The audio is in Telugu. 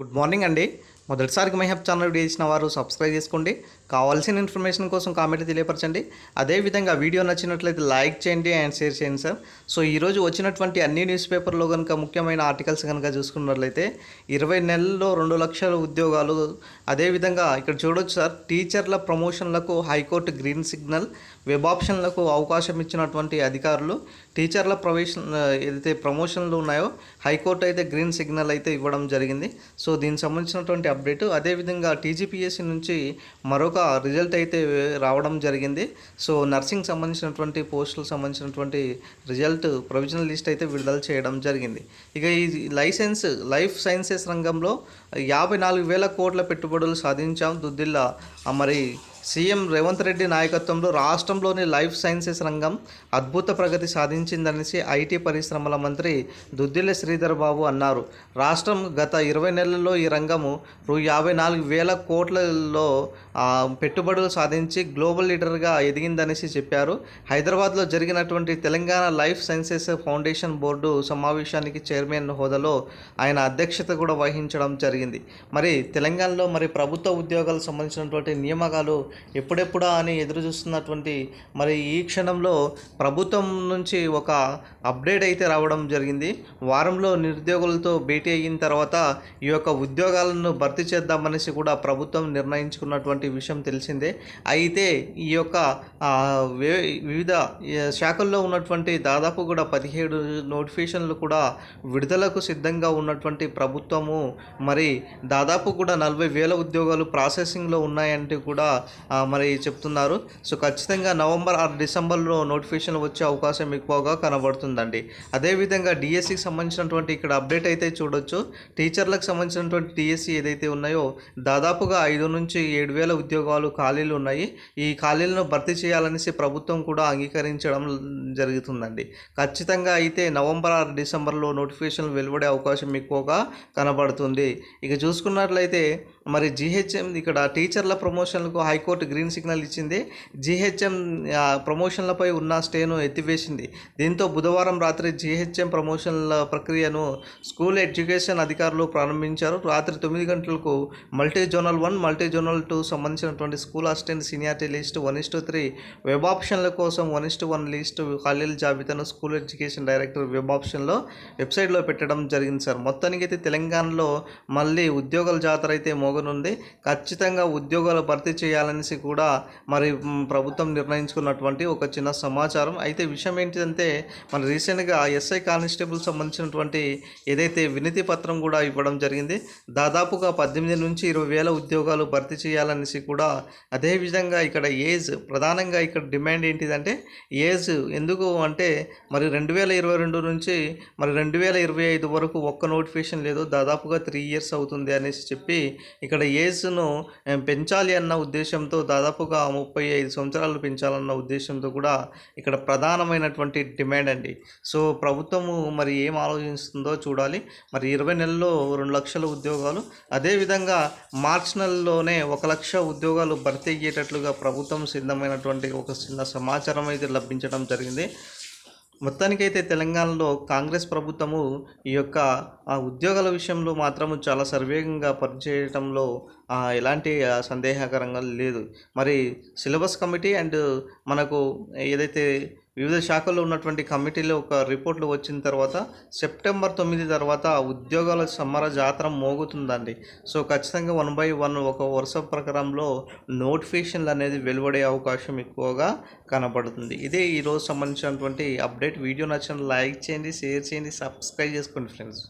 గుడ్ మార్నింగ్ అండి. మొదటిసారికి మై హెప్ ఛానల్ వీడియో చేసిన వారు సబ్స్క్రైబ్ చేసుకోండి. కావాల్సిన ఇన్ఫర్మేషన్ కోసం కామెంట్ తెలియపరచండి. అదేవిధంగా వీడియో నచ్చినట్లయితే లైక్ చేయండి అండ్ షేర్ చేయండి సార్. సో ఈరోజు వచ్చినటువంటి అన్ని న్యూస్ పేపర్లో కనుక ముఖ్యమైన ఆర్టికల్స్ కనుక చూసుకున్నట్లయితే ఇరవై నెలల్లో రెండు లక్షల ఉద్యోగాలు. అదేవిధంగా ఇక్కడ చూడొచ్చు సార్ టీచర్ల ప్రమోషన్లకు high court green signal. Web ఆప్షన్లకు అవకాశం ఇచ్చినటువంటి అధికారులు టీచర్ల ప్రవేశం ఏదైతే ప్రమోషన్లు ఉన్నాయో హైకోర్టు అయితే గ్రీన్ సిగ్నల్ అయితే ఇవ్వడం జరిగింది. సో దీనికి సంబంధించినటువంటి అప్డేట్ అదేవిధంగా టీజీపీఎస్సీ నుంచి మరొక రిజల్ట్ అయితే రావడం జరిగింది. సో నర్సింగ్ సంబంధించినటువంటి పోస్టులకు సంబంధించినటువంటి రిజల్ట్ ప్రొవిజనల్ లిస్ట్ అయితే విడుదల చేయడం జరిగింది. ఇక ఈ లైసెన్స్ లైఫ్ సైన్సెస్ రంగంలో యాభై నాలుగు వేల కోట్ల పెట్టుబడులు సాధించాం దుద్దిల్లా మరి సీఎం రేవంత్ రెడ్డి నాయకత్వంలో రాష్ట్రంలోని లైఫ్ సైన్సెస్ రంగం అద్భుత ప్రగతి సాధించిందనేసి ఐటీ పరిశ్రమల మంత్రి దుద్దిల్ల శ్రీధర్ బాబు అన్నారు. రాష్ట్రం గత ఇరవై నెలల్లో ఈ రంగము రూ యాభై నాలుగు వేల కోట్లలో పెట్టుబడులు సాధించి గ్లోబల్ లీడర్గా ఎదిగిందనేసి చెప్పారు. హైదరాబాద్లో జరిగినటువంటి Telangana life sciences foundation board సమావేశానికి చైర్మన్ హోదాలో ఆయన అధ్యక్షత కూడా వహించడం జరిగింది. మరి తెలంగాణలో మరి ప్రభుత్వ ఉద్యోగాలకు సంబంధించినటువంటి నియామకాలు ఎప్పుడెప్పుడా అని ఎదురు చూస్తున్నటువంటి మరి ఈ క్షణంలో ప్రభుత్వం నుంచి ఒక అప్డేట్ అయితే రావడం జరిగింది. వారంలో నిరుద్యోగులతో భేటీ అయిన తర్వాత ఈ యొక్క ఉద్యోగాలను భర్తీ చేద్దామనేసి కూడా ప్రభుత్వం నిర్ణయించుకున్నటువంటి విషయం తెలిసిందే. అయితే ఈ యొక్క వే- వివిధ శాఖల్లో ఉన్నటువంటి దాదాపు కూడా పదిహేడు నోటిఫికేషన్లు కూడా విడుదలకు సిద్ధంగా ఉన్నటువంటి ప్రభుత్వము మరి దాదాపు కూడా నలభై వేల ఉద్యోగాలు ప్రాసెసింగ్లో ఉన్నాయంటే కూడా మరి చెప్తున్నారు. సో ఖచ్చితంగా నవంబర్ ఆరు డిసెంబర్లో నోటిఫికేషన్ వచ్చే అవకాశం ఎక్కువగా కనబడుతుందండి. అదేవిధంగా డిఎస్సికి సంబంధించినటువంటి ఇక్కడ అప్డేట్ అయితే చూడొచ్చు. టీచర్లకు సంబంధించినటువంటి డిఎస్సి ఏదైతే ఉన్నాయో దాదాపుగా ఐదు నుంచి ఏడు వేల ఉద్యోగాలు ఖాళీలు ఉన్నాయి. ఈ ఖాళీలను భర్తీ చేయాలనేసి ప్రభుత్వం కూడా అంగీకరించడం జరుగుతుందండి. ఖచ్చితంగా అయితే నవంబర్ ఆరు డిసెంబర్లో నోటిఫికేషన్ వెలువడే అవకాశం ఎక్కువగా కనబడుతుంది. ఇక చూసుకున్నట్లయితే మరి జీహెచ్ఎం ఇక్కడ టీచర్ల ప్రమోషన్లకు హైకోర్టు గ్రీన్ సిగ్నల్ ఇచ్చింది. జీహెచ్ఎం ప్రమోషన్లపై ఉన్న స్టేను ఎత్తివేసింది. దీంతో బుధవారం రాత్రి జీహెచ్ఎం ప్రమోషన్ల ప్రక్రియను స్కూల్ ఎడ్యుకేషన్ అధికారులు ప్రారంభించారు. రాత్రి తొమ్మిది గంటలకు multi zonal one multi zonal two సంబంధించినటువంటి school assistant seniority list one is three web ఆప్షన్ల కోసం వన్ ఇస్ వన్ లిస్ట్ ఖాళీల జాబితాను స్కూల్ ఎడ్యుకేషన్ డైరెక్టర్ వెబ్ ఆప్షన్లో వెబ్సైట్లో పెట్టడం జరిగింది సార్. మొత్తానికి అయితే తెలంగాణలో మళ్ళీ ఉద్యోగాల జాతర అయితే మోగనుంది ఖచ్చితంగా ఉద్యోగాలు భర్తీ చేయాలనేసి కూడా మరి ప్రభుత్వం నిర్ణయించుకున్నటువంటి ఒక చిన్న సమాచారం. అయితే విషయం ఏంటిదంటే మన రీసెంట్గా ఎస్ఐ కానిస్టేబుల్ సంబంధించినటువంటి ఏదైతే వినతి పత్రం కూడా ఇవ్వడం జరిగింది దాదాపుగా పద్దెనిమిది నుంచి ఇరవై వేల ఉద్యోగాలు భర్తీ చేయాలనేసి కూడా అదేవిధంగా ఇక్కడ ఏజ్ ప్రధానంగా ఇక్కడ డిమాండ్ ఏంటిదంటే ఏజ్ ఎందుకు అంటే మరి రెండు వేల ఇరవై రెండు నుంచి మరి రెండు వేల ఇరవై ఐదు వరకు ఒక్క నోటిఫికేషన్ లేదు దాదాపుగా త్రీ ఇయర్స్ అవుతుంది అనేసి చెప్పి ఇక్కడ ఏజ్ను పెంచాలి అన్న ఉద్దేశంతో దాదాపుగా ముప్పై ఐదు సంవత్సరాలు పెంచాలన్న ఉద్దేశంతో కూడా ఇక్కడ ప్రధానమైనటువంటి డిమాండ్ అండి. సో ప్రభుత్వము మరి ఏం ఆలోచిస్తుందో చూడాలి. మరి ఇరవై నెలల్లో రెండు లక్షల ఉద్యోగాలు అదేవిధంగా మార్చ్ నెలలోనే ఒక లక్ష ఉద్యోగాలు భర్తీ అయ్యేటట్లుగా ప్రభుత్వం సిద్ధమైనటువంటి ఒక చిన్న సమాచారం అయితే లభించడం జరిగింది. మొత్తానికైతే తెలంగాణలో కాంగ్రెస్ ప్రభుత్వము ఈ యొక్క ఆ ఉద్యోగాల విషయంలో మాత్రము చాలా సర్వేగంగా పనిచేయటంలో ఎలాంటి సందేహకరంగా లేదు. మరి సిలబస్ కమిటీ అండ్ మనకు ఏదైతే వివిధ శాఖల్లో ఉన్నటువంటి కమిటీలో ఒక రిపోర్ట్లు వచ్చిన తర్వాత సెప్టెంబర్ తొమ్మిది తర్వాత ఉద్యోగాల సమర జాతర మోగుతుందండి. సో ఖచ్చితంగా వన్ బై వన్ ఒక వరుస ప్రకారంలో నోటిఫికేషన్లు అనేది వెలువడే అవకాశం ఎక్కువగా కనబడుతుంది. ఇదే ఈరోజు సంబంధించినటువంటి అప్డేట్. వీడియో నచ్చిన లైక్ చేయండి షేర్ చేయండి సబ్స్క్రైబ్ చేసుకోండి ఫ్రెండ్స్.